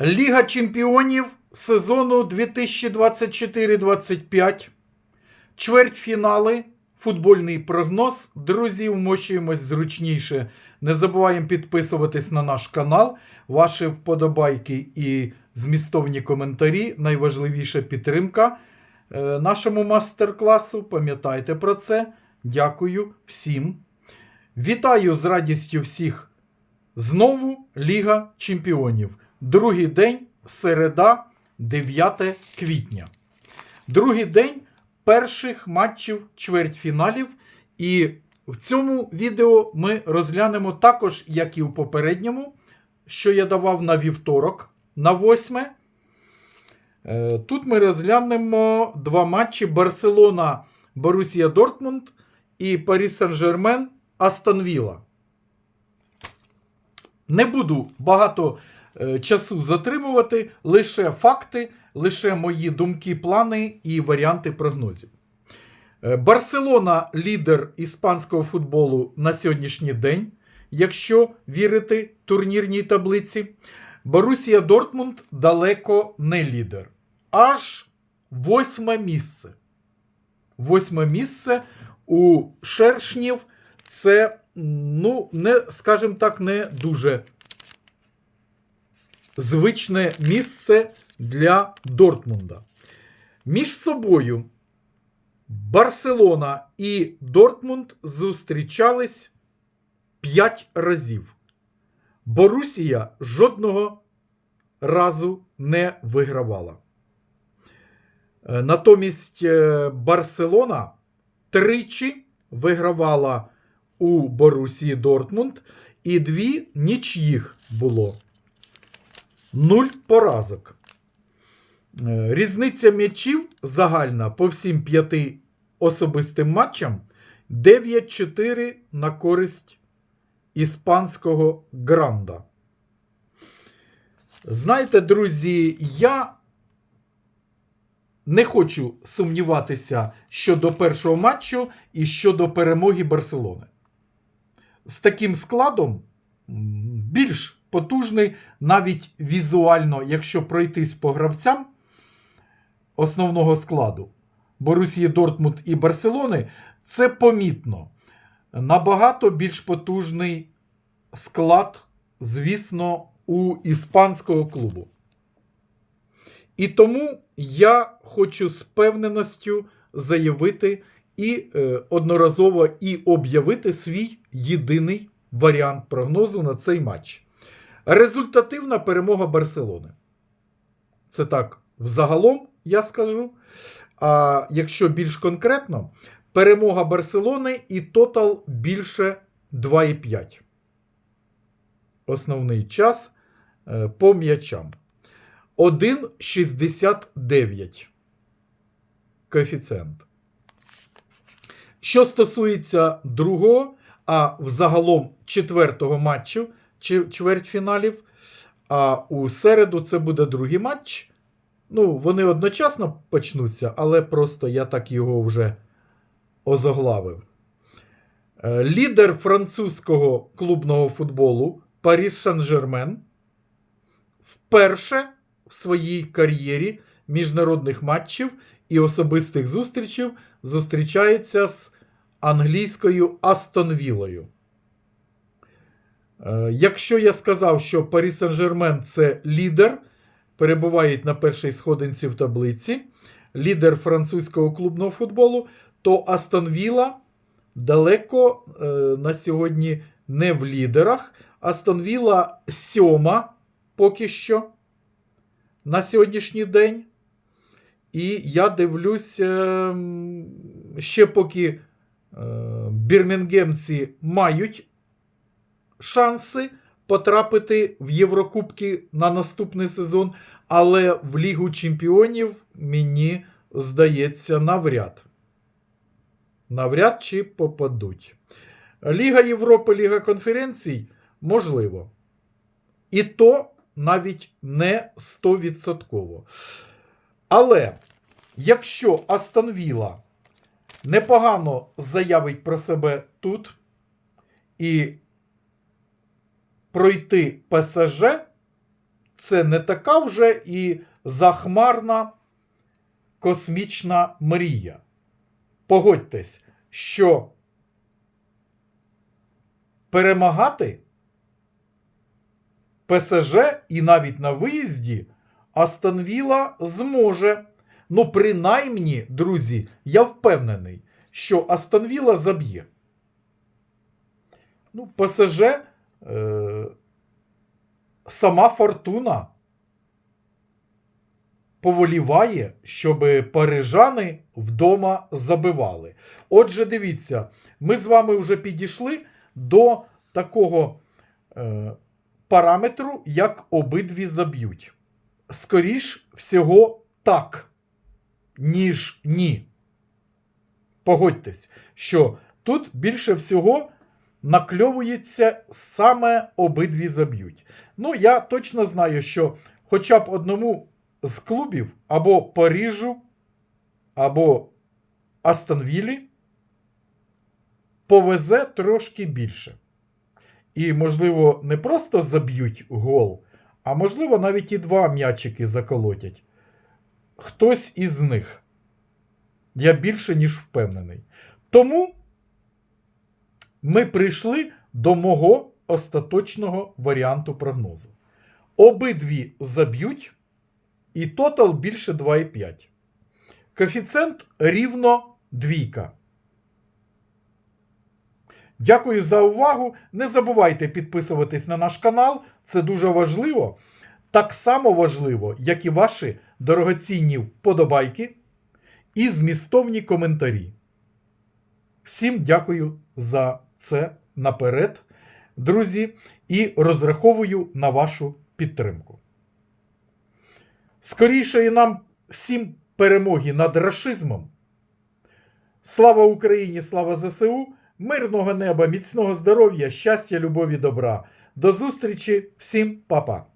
Ліга чемпіонів сезону 2024-25. Чвертьфінали. Футбольний прогноз. Друзі, вмощуємось зручніше. Не забуваємо підписуватись на наш канал. Ваші вподобайки і змістовні коментарі. Найважливіша підтримка е, нашому мастер-класу. Пам'ятайте про це. Дякую всім. Вітаю з радістю всіх. Знову Ліга Чемпіонів. Другий день, середа, 9 квітня. Другий день перших матчів чвертьфіналів. І в цьому відео ми розглянемо також, як і у попередньому, що я давав на вівторок, на 8. Е, Тут ми розглянемо два матчі: Барселона, Борусія Дортмунд і Парі Сен-Жермен Астон Вілла. Не буду багато часу затримувати, лише факти, лише мої думки, плани і варіанти прогнозів. Е, Барселона лідер іспанського футболу на сьогоднішній день, якщо вірити турнірній таблиці. Борусія Дортмунд далеко не лідер. Аж восьме місце. Восьме місце у шершнів це, ну, не, скажімо так, не дуже звичне місце для Дортмунда. Між собою Барселона і Дортмунд зустрічались 5 разів. Борусія жодного разу не вигравала. Е, Натомість е, Барселона тричі вигравала у Борусії Дортмунд, і дві нічїх було. Нуль поразок. Е, Різниця м'ячів загальна по всім п'яти особистим матчам 9-4 на користь іспанського гранда. Знаєте, друзі, я не хочу сумніватися щодо першого матчу і щодо перемоги Барселони. З таким складом більш потужний, навіть візуально, якщо пройтись по гравцям основного складу Борусії Дортмунд і Барселони, це помітно. Набагато більш потужний склад, звісно, у іспанського клубу. І тому я хочу з певненістю заявити і е, одноразово і об'явити свій єдиний варіант прогнозу на цей матч. Результативна перемога Барселони. Це так, взагалом я скажу. А якщо більш конкретно, перемога Барселони і тотал більше 2,5. Основний час е, по м'ячам. 1,69 коефіцієнт. Що стосується другого, а взагалом четвертого матчу чвертьфіналів, а у середу це буде другий матч. Ну, вони одночасно почнуться, але просто я так його вже озаглавив. Е, Лідер французького клубного футболу Парі Сен-Жермен вперше в своїй кар'єрі міжнародних матчів і особистих зустрічей зустрічається з англійською Астон Вілою. Е, Якщо я сказав, що Парі Сен-Жермен це лідер, перебувають на першій сходинці в таблиці, лідер французького клубного футболу, то Астон Вілла далеко е, на сьогодні не в лідерах. Астон Вілла сьома поки що на сьогоднішній день. І я дивлюсь, е, ще поки е, бірмінгемці мають шанси потрапити в Єврокубки на наступний сезон, але в Лігу Чемпіонів мені здається навряд. Навряд чи попадуть. Ліга Європи, Ліга конференцій можливо. І то навіть не 100%. Але якщо Астон Вілла непогано заявить про себе тут і пройти ПСЖ, це не така вже і захмарна космічна мрія. Погодьтесь, що перемагати ПСЖ і навіть на виїзді Астон Вілла зможе. Ну, принаймні, друзі, я впевнений, що Астон Вілла заб'є. Ну, ПСЖ е, сама фортуна поволіває, щоб парижани вдома забивали. Отже, дивіться, ми з вами вже підійшли до такого е, параметру, як обидві заб'ють. Скоріш всього, так, ніж ні. Погодьтесь, що тут більше всього накльовується саме обидві заб'ють. Ну, я точно знаю, що хоча б одному з клубів або Парижу, або Астонвілі повезе трошки більше. І, можливо, не просто заб'ють гол, а можливо, навіть і два м'ячики заколотять. Хтось із них. Я більше ніж впевнений. Тому ми прийшли до мого остаточного варіанту прогнозу. Обидві заб'ють, і тотал більше 2,5. Коефіцієнт рівно двійка. Дякую за увагу. Не забувайте підписуватись на наш канал, це дуже важливо. Так само важливо, як і ваші дорогоцінні вподобайки і змістовні коментарі. Всім дякую за це наперед, друзі, і розраховую на вашу підтримку. Скоріше і нам всім перемоги над рашизмом. Слава Україні, слава ЗСУ, мирного неба, міцного здоров'я, щастя, любові, добра. До зустрічі, всім па-па.